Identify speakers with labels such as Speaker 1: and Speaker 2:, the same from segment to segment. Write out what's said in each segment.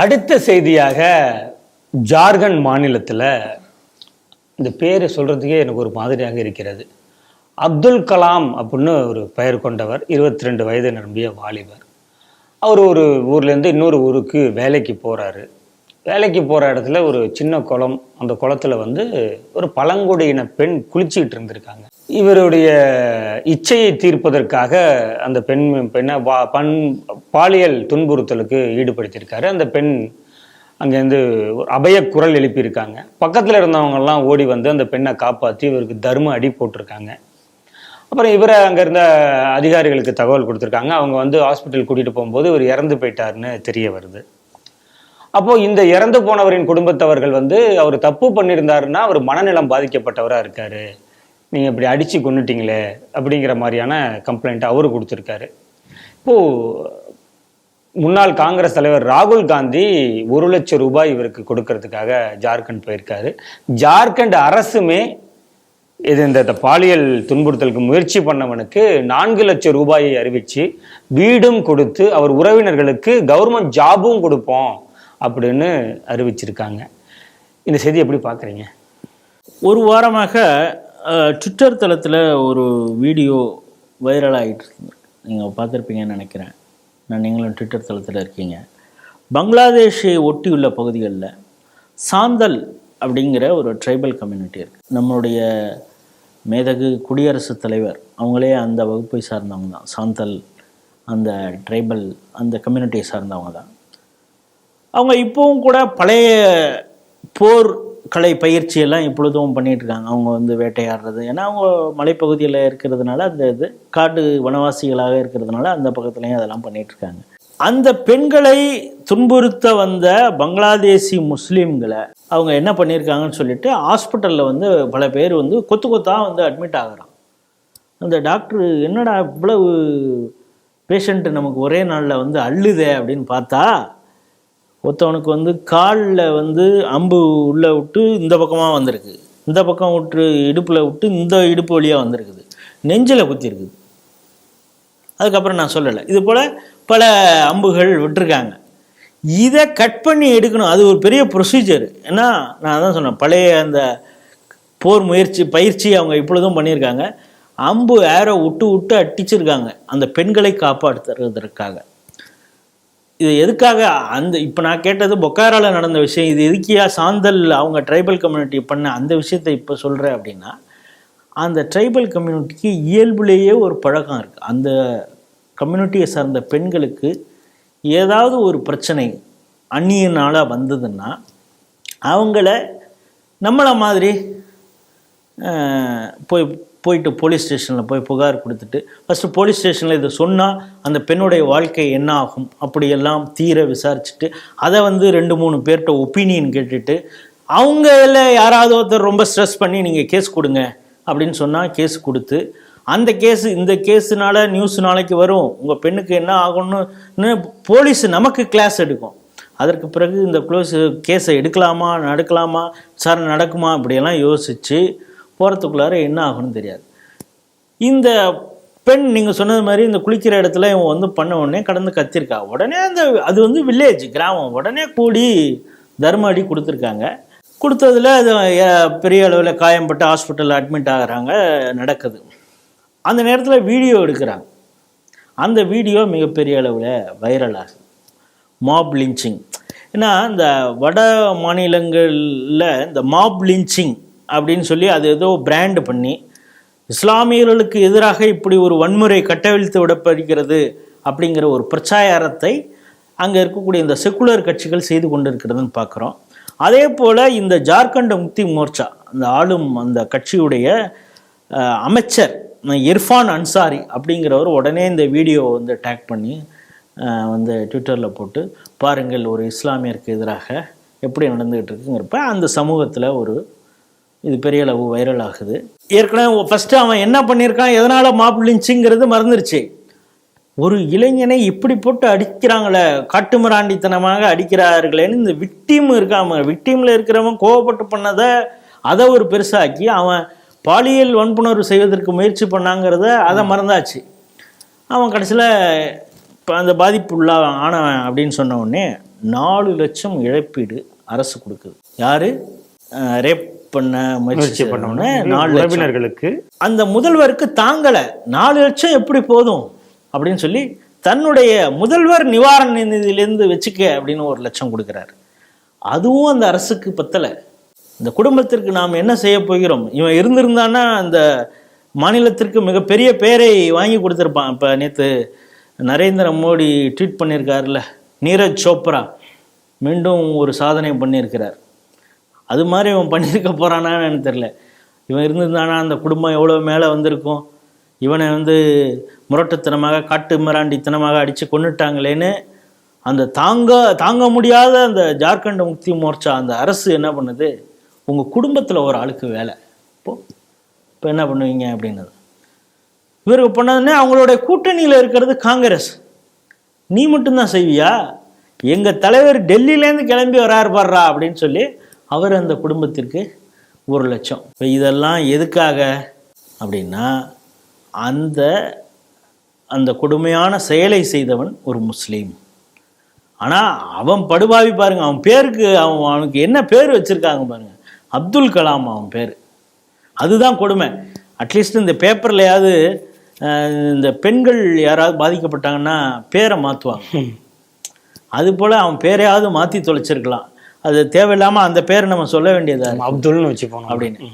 Speaker 1: அடுத்த செய்தியாக ஜார்க்கண்ட் மாநிலத்தில் இந்த பேரை சொல்கிறதுக்கே எனக்கு ஒரு மாதிரியாக இருக்கிறது. அப்துல் கலாம் அப்படின்னு ஒரு பெயர் கொண்டவர் இருபத்தி ரெண்டு வயது நிரம்பிய வாலிபர். அவர் ஒரு ஊர்லேருந்து இன்னொரு ஊருக்கு வேலைக்கு போகிறாரு வேலைக்கு போகிற இடத்துல ஒரு சின்ன குளம் அந்த குளத்தில் வந்து ஒரு பழங்குடியின பெண் குளிச்சுக்கிட்டு இருந்திருக்காங்க. இவருடைய இச்சையை தீர்ப்பதற்காக அந்த பெண் பெண்ணை வா பண் பாலியல் துன்புறுத்தலுக்கு ஈடுபடுத்தியிருக்காரு. அந்த பெண் அங்கேருந்து ஒரு அபய குரல் எழுப்பியிருக்காங்க. பக்கத்தில் இருந்தவங்கெல்லாம் ஓடி வந்து அந்த பெண்ணை காப்பாற்றி இவருக்கு தர்ம அடி போட்டிருக்காங்க. அப்புறம் இவரை அங்கே இருந்த அதிகாரிகளுக்கு தகவல் கொடுத்துருக்காங்க. அவங்க வந்து ஹாஸ்பிட்டல் கூட்டிகிட்டு போகும்போது இவர் இறந்து போயிட்டாருன்னு தெரிய வருது. அப்போ இந்த இறந்து போனவரின் குடும்பத்தவர்கள் வந்து அவர் தப்பு பண்ணியிருந்தாருன்னா அவர் மனநலம் பாதிக்கப்பட்டவராக இருக்காரு. நீங்கள் இப்படி அடித்து கொண்டுட்டீங்களே அப்படிங்கிற மாதிரியான கம்ப்ளைண்ட் அவரு கொடுத்துருக்காரு. இப்போது முன்னாள் காங்கிரஸ் தலைவர் ராகுல் காந்தி ஒரு லட்சம் ரூபாய் இவருக்கு கொடுக்கறதுக்காக ஜார்க்கண்ட் போயிருக்காரு. ஜார்க்கண்ட் அரசுமே இது இந்த இந்த பாலியல் துன்புறுத்தலுக்கு முயற்சி பண்ணவனுக்கு நான்கு லட்சம் ரூபாயை அறிவிச்சு வீடும் கொடுத்து அவர் உறவினர்களுக்கு கவர்மெண்ட் ஜாபும் கொடுப்போம். அப்படின்னு அறிவிச்சிருக்காங்க. இந்த செய்தி எப்படி பார்க்குறீங்க?
Speaker 2: ஒரு வாரமாக ட்விட்டர் தளத்தில் ஒரு வீடியோ வைரல் ஆகிட்டு நீங்கள் பார்த்துருப்பீங்கன்னு நினைக்கிறேன். நான் நீங்களும் ட்விட்டர் தளத்தில் இருக்கீங்க. பங்களாதேஷை ஒட்டியுள்ள பகுதிகளில் சாந்தல் அப்படிங்கிற ஒரு ட்ரைபல் கம்யூனிட்டி இருக்குது நம்மளுடைய மேதகு குடியரசுத் தலைவர் அவங்களே அந்த வகுப்பை சார்ந்தவங்க தான். சாந்தல் அந்த ட்ரைபல் அந்த கம்யூனிட்டியை சார்ந்தவங்க தான். அவங்க இப்போவும் கூட பழைய போர் கலை பயிற்சியெல்லாம் இப்பொழுதும் பண்ணிகிட்ருக்காங்க இருக்காங்க அவங்க வந்து வேட்டையாடுறது. ஏன்னா அவங்க மலைப்பகுதியில் இருக்கிறதுனால அந்த இது காட்டு வனவாசிகளாக இருக்கிறதுனால அந்த பக்கத்துலேயும் அதெல்லாம் பண்ணிட்டு இருக்காங்க அந்த பெண்களை துன்புறுத்த வந்த பங்களாதேசி முஸ்லீம்களை அவங்க என்ன பண்ணியிருக்காங்கன்னு சொல்லிட்டு ஹாஸ்பிட்டலில் வந்து பல பேர் வந்து கொத்து கொத்தாக வந்து அட்மிட் ஆகிறான். அந்த டாக்டர் என்னடா இவ்வளவு பேஷண்ட்டு நமக்கு ஒரே நாளில் வந்து அள்ளுதே? அப்படின்னு பார்த்தா ஒருத்தவனுக்கு வந்து காலில் வந்து அம்பு உள்ளே விட்டு இந்த பக்கமாக வந்திருக்கு. இந்த பக்கம் விட்டு இடுப்பில் விட்டு இந்த இடுப்பு வழியாக வந்திருக்குது. நெஞ்சில் குத்திருக்குது. அதுக்கப்புறம் நான் சொல்லலை. இது போல் பல அம்புகள் விட்டுருக்காங்க. இதை கட் பண்ணி எடுக்கணும். அது ஒரு பெரிய ப்ரொசீஜர் ஏன்னா நான் அதான் சொன்னேன் பழைய அந்த போர் முயற்சி பயிற்சி அவங்க இப்பொழுதும் பண்ணியிருக்காங்க. அம்பு ஏரோ விட்டு விட்டு அட்டிச்சிருக்காங்க அந்த பெண்களை காப்பாற்றுறதற்காக இது எதுக்காக அந்த இப்போ நான் கேட்டது பொக்காரால நடந்த விஷயம் இது எதுக்கியா சாந்தல் அவங்க ட்ரைபல் கம்யூனிட்டி பண்ண அந்த விஷயத்தை இப்போ சொல்கிறேன் அப்படின்னா அந்த ட்ரைபல் கம்யூனிட்டிக்கு இயல்புலேயே ஒரு பழக்கம் இருக்குது அந்த கம்யூனிட்டியை சார்ந்த பெண்களுக்கு ஏதாவது ஒரு பிரச்சனை அந்நியனால் வந்ததுன்னா அவங்கள நம்மளை மாதிரி போய் போயிட்டு போலீஸ் ஸ்டேஷனில் போய் புகார் கொடுத்துட்டு ஃபஸ்ட்டு போலீஸ் ஸ்டேஷனில் இதை சொன்னால் அந்த பெண்ணுடைய வாழ்க்கை என்ன ஆகும்? அப்படியெல்லாம் தீர விசாரிச்சுட்டு அதை வந்து ரெண்டு மூணு பேர்கிட்ட ஒப்பீனியன் கேட்டுட்டு அவங்கள யாராவது ஒருத்தர் ரொம்ப ஸ்ட்ரெஸ் பண்ணி நீங்கள் கேஸ் கொடுங்க அப்படின்னு சொன்னால் கேஸ் கொடுத்து அந்த கேஸு இந்த கேஸுனால நியூஸ் நாளைக்கு வரும். உங்கள் பெண்ணுக்கு என்ன ஆகும்னு போலீஸ் நமக்கு கிளாஸ் எடுக்கும். அதற்கு பிறகு இந்த க்ளோஸ் கேஸை எடுக்கலாமா நடக்கலாமா சார் நடக்குமா இப்படியெல்லாம் யோசித்து போகிறதுக்குள்ளார என்ன ஆகும்னு தெரியாது. இந்த பெண் நீங்கள் சொன்னது மாதிரி இந்த குளிக்கிற இடத்துல இவன் வந்து பண்ண உடனே கடந்து கத்திருக்கா. உடனே அந்த அது வந்து வில்லேஜ் கிராமம். உடனே கூடி தர்ம அடி கொடுத்துருக்காங்க. கொடுத்ததுல அது பெரிய அளவில் காயம்பட்டு ஹாஸ்பிட்டலில் அட்மிட் ஆகுறாங்க. நடக்குது. அந்த நேரத்தில் வீடியோ எடுக்கிறாங்க. அந்த வீடியோ மிகப்பெரிய அளவில் வைரல் ஆகுது. மாப் லிஞ்சிங் ஏன்னா இந்த வட மாநிலங்களில் இந்த மாப் லிஞ்சிங் அப்படின்னு சொல்லி அது ஏதோ பிராண்டு பண்ணி இஸ்லாமியர்களுக்கு எதிராக இப்படி ஒரு வன்முறை கட்டவிழ்த்து விடப்படுகிறது அப்படிங்கிற ஒரு பிரச்சாரத்தை அங்கே இருக்கக்கூடிய இந்த செக்குலர் கட்சிகள் செய்து கொண்டிருக்கிறதுன்னு பார்க்குறோம். அதே போல் இந்த ஜார்க்கண்ட் முக்தி மோர்ச்சா அந்த ஆளும் அந்த கட்சியுடைய அமைச்சர் இர்ஃபான் அன்சாரி அப்படிங்கிறவர் உடனே இந்த வீடியோ வந்து டேக் பண்ணி வந்து ட்விட்டரில் போட்டு பாருங்கள் ஒரு இஸ்லாமியருக்கு எதிராக எப்படி நடந்துகிட்டு இருக்குங்கிறப்ப அந்த சமூகத்தில் ஒரு இது பெரிய அளவு வைரல் ஆகுது. ஏற்கனவே ஃபஸ்ட்டு அவன் என்ன பண்ணியிருக்கான் எதனால் மாப் லிஞ்சிங்கிறது மறந்துருச்சு. ஒரு இளைஞனை இப்படி போட்டு அடிக்கிறாங்களே காட்டுமிராண்டித்தனமாக அடிக்கிறார்களேன்னு இந்த விக்டீம் இருக்காம விக்டீமில் இருக்கிறவன் கோவப்பட்டு பண்ணதை அதை ஒரு பெருசாக்கி அவன் பாலியல் வன்புணர்வு செய்வதற்கு முயற்சி பண்ணாங்கிறத அதை மறந்தாச்சு. அவன் கடைசியில் இப்போ அந்த பாதிப்பு ஆனவன் அப்படின்னு சொன்ன உடனே நாலு லட்சம் இழப்பீடு அரசு கொடுக்குது. யார்? ரேப் பண்ண முயற்சி பண்ணவன நாலு லட்சம்.
Speaker 1: உறவினர்களுக்கு
Speaker 2: அந்த முதல்வருக்கு தாங்கலை. நாலு லட்சம் எப்படி போதும்? அப்படின்னு சொல்லி தன்னுடைய முதல்வர் நிவாரண நிதியிலேருந்து வச்சுக்க அப்படின்னு ஒரு லட்சம் கொடுக்குறாரு. அதுவும் அந்த அரசுக்கு பத்தலை. இந்த குடும்பத்திற்கு நாம் என்ன செய்ய போகிறோம்? இவன் இருந்திருந்தான்னா அந்த மாநிலத்திற்கு மிகப்பெரிய பேரை வாங்கி கொடுத்துருப்பான். இப்போ நேற்று நரேந்திர மோடி ட்வீட் பண்ணியிருக்காருல்ல நீரஜ் சோப்ரா. மீண்டும் ஒரு சாதனை பண்ணியிருக்கிறார். அது மாதிரி இவன் பண்ணியிருக்க போகிறானான்னு எனக்கு தெரில இவன் இருந்திருந்தானா? அந்த குடும்பம் எவ்வளோ மேலே வந்திருக்கும்? இவனை வந்து முரட்டுத்தனமாக காட்டு மிராண்டித்தனமாக அடித்து கொண்டுட்டாங்களேன்னு அந்த தாங்க தாங்க முடியாத அந்த ஜார்க்கண்ட் முக்தி மோர்ச்சா அந்த அரசு என்ன பண்ணுது? உங்கள் குடும்பத்தில் ஒரு ஆளுக்கு வேலை. இப்போ இப்போ என்ன பண்ணுவீங்க அப்படின்னது. இவருக்கு பண்ணதுன்னே அவங்களுடைய கூட்டணியில் இருக்கிறது காங்கிரஸ். நீ மட்டும்தான் செய்வியா? எங்கள் தலைவர் டெல்லியிலேருந்து கிளம்பி வராரு பாடுறா அப்படின்னு சொல்லி அவர் அந்த குடும்பத்திற்கு ஒரு லட்சம். இப்போ இதெல்லாம் எதுக்காக அப்படின்னா அந்த அந்த கொடுமையான செயலை செய்தவன் ஒரு முஸ்லீம். ஆனால் அவன் படுபாவி பாருங்க அவன் பேருக்கு அவன் அவனுக்கு என்ன பேர் வச்சுருக்காங்க பாருங்க. அப்துல் கலாம் அவன் பேர். அதுதான் கொடுமை. அட்லீஸ்ட் இந்த பேப்பர்லையாவது இந்த பெண்கள் யாராவது பாதிக்கப்பட்டாங்கன்னா பேரை மாற்றுவாங்க அது போல் அவன் பேரையாவது மாற்றி தொலைச்சிருக்கலாம். அது தேவையில்லாமல் அந்த பேரை நம்ம சொல்ல வேண்டியதா.
Speaker 1: அப்துல்னு வச்சுப்போம்.
Speaker 2: அப்படின்னு.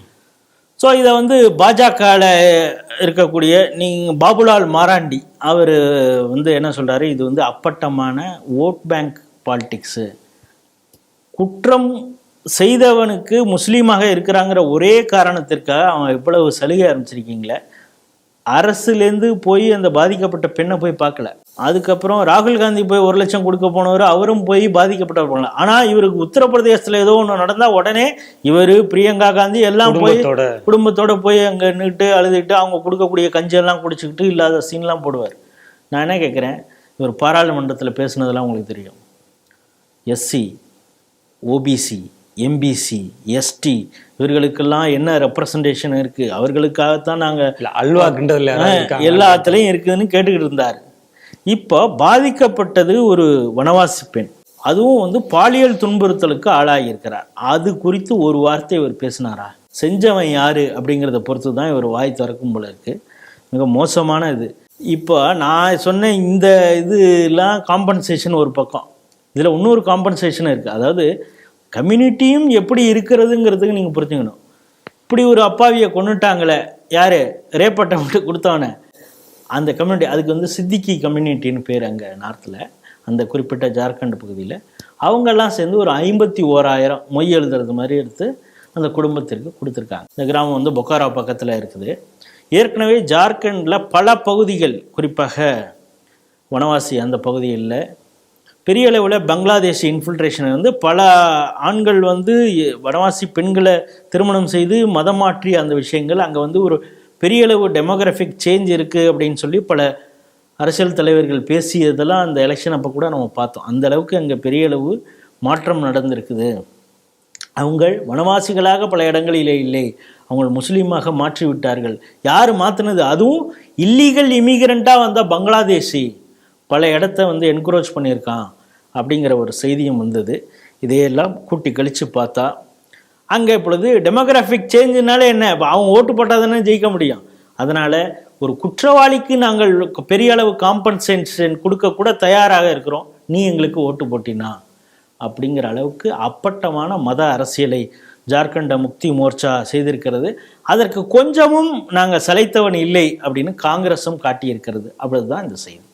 Speaker 2: ஸோ இதை வந்து பாஜகவில் இருக்கக்கூடிய நீங்கள் பாபுலால் மாராண்டி அவர் வந்து என்ன சொல்றாரு? இது வந்து அப்பட்டமான ஓட் பேங்க் பாலிடிக்ஸு குற்றம் செய்தவனுக்கு முஸ்லீமாக இருக்கிறாங்கிற ஒரே காரணத்திற்காக அவன் இவ்வளவு சலுகை ஆரம்பிச்சிருக்கீங்களே. அரசுலேருந்து போய் அந்த பாதிக்கப்பட்ட பெண்ணை போய் பார்க்கல. அதுக்கப்புறம் ராகுல் காந்தி போய் ஒரு லட்சம் கொடுக்க போனவர் அவரும் போய் பாதிக்கப்பட்டவர் போனல ஆனால் இவருக்கு உத்தரப்பிரதேசத்தில் ஏதோ ஒன்று நடந்தால் உடனே இவர் பிரியங்கா காந்தி எல்லாம் போய்
Speaker 1: குடும்பத்தோட.
Speaker 2: போய் அங்கே நின்றுட்டு அழுதுட்டு அவங்க கொடுக்கக்கூடிய கஞ்செல்லாம் குடிச்சுக்கிட்டு இல்லாத சீன்லாம் போடுவார். நான் என்ன கேட்குறேன் இவர் பாராளுமன்றத்தில் பேசுனதெல்லாம் உங்களுக்கு தெரியும். எஸ்சி ஓபிசி எம்பிசி எஸ்டி இவர்களுக்கெல்லாம் என்ன ரெப்ரசன்டேஷன் இருக்குது அவர்களுக்காகத்தான் நாங்கள்
Speaker 1: அல்வா இருக்காங்க
Speaker 2: எல்லாத்துலேயும் இருக்குதுன்னு கேட்டுக்கிட்டு இருந்தார். இப்போ பாதிக்கப்பட்டது ஒரு வனவாசி பெண். அதுவும் வந்து பாலியல் துன்புறுத்தலுக்கு ஆளாகியிருக்கிறார். அது குறித்து ஒரு வார்த்தை இவர் பேசினாரா? செஞ்சவன் யாரு அப்படிங்கிறத பொறுத்து தான் இவர் வாய் திறக்கும் போல இருக்கு. மிக மோசமான இது. இப்போ நான் சொன்ன இந்த இதுலாம் காம்பன்சேஷன் ஒரு பக்கம். இதில் இன்னொரு காம்பன்சேஷன் இருக்குது அதாவது கம்யூனிட்டியும் எப்படி இருக்கிறதுங்கிறதுக்கு நீங்கள் புரிஞ்சுக்கணும். இப்படி ஒரு அப்பாவியை கொண்டுட்டாங்களே யார்? ரேப்பட்டை மட்டும் கொடுத்தவனே. அந்த கம்யூனிட்டி அதுக்கு வந்து சித்திக்கி கம்யூனிட்டின்னு பேர் அங்கே நார்த்தில் அந்த குறிப்பிட்ட ஜார்க்கண்ட் பகுதியில். அவங்கெல்லாம் சேர்ந்து ஒரு ஐம்பத்தி ஓராயிரம் மொய் எழுதுறது மாதிரி எடுத்து அந்த குடும்பத்திற்கு கொடுத்துருக்காங்க. இந்த கிராமம் வந்து பொக்காரா பக்கத்தில் இருக்குது. ஏற்கனவே ஜார்க்கண்டில் பல பகுதிகள் குறிப்பாக வனவாசி அந்த பகுதிகளில் பெரிய அளவில் பங்களாதேஷ் இன்ஃபில்ட்ரேஷன் வந்து பல ஆண்கள் வந்து வனவாசி பெண்களை திருமணம் செய்து மதம் மாற்றி அந்த விஷயங்கள் அங்கே வந்து ஒரு பெரிய அளவு டெமோகிராஃபிக் சேஞ்ச் இருக்குது அப்படின்னு சொல்லி பல அரசியல் தலைவர்கள் பேசியதெல்லாம் அந்த எலெக்ஷன் அப்போ கூட நம்ம பார்த்தோம். அந்த அளவுக்கு அங்கே பெரிய அளவு மாற்றம் நடந்திருக்குது. அவங்கள் வனவாசிகளாக பல இடங்களிலே இல்லை. அவங்க முஸ்லீமாக மாற்றி விட்டார்கள். யார் மாற்றினது அதுவும் இல்லீகல் இமிகிரண்ட்டாக வந்த பங்களாதேஷி. பல இடத்த வந்து என்க்ரோச் பண்ணியிருக்கான் அப்படிங்கிற ஒரு செய்தியும் வந்தது. இதையெல்லாம் கூட்டி கழித்து பார்த்தா அங்கே இப்பொழுது டெமோகிராஃபிக் சேஞ்சுனால என்ன? இப்போ அவன் ஓட்டு போட்டால் தானே ஜெயிக்க முடியும். அதனால் ஒரு குற்றவாளிக்கு நாங்கள் பெரிய அளவு காம்பன்சேஷன் கொடுக்க கூட தயாராக இருக்கிறோம். நீ எங்களுக்கு ஓட்டு போட்டினா. அப்படிங்கிற அளவுக்கு அப்பட்டமான மத அரசியலை ஜார்க்கண்ட முக்தி மோர்ச்சா செய்திருக்கிறது. அதற்கு கொஞ்சமும் நாங்கள் சலைத்தவன் இல்லை அப்படின்னு காங்கிரஸும் காட்டியிருக்கிறது. அப்படிதான் இந்த செய்தி.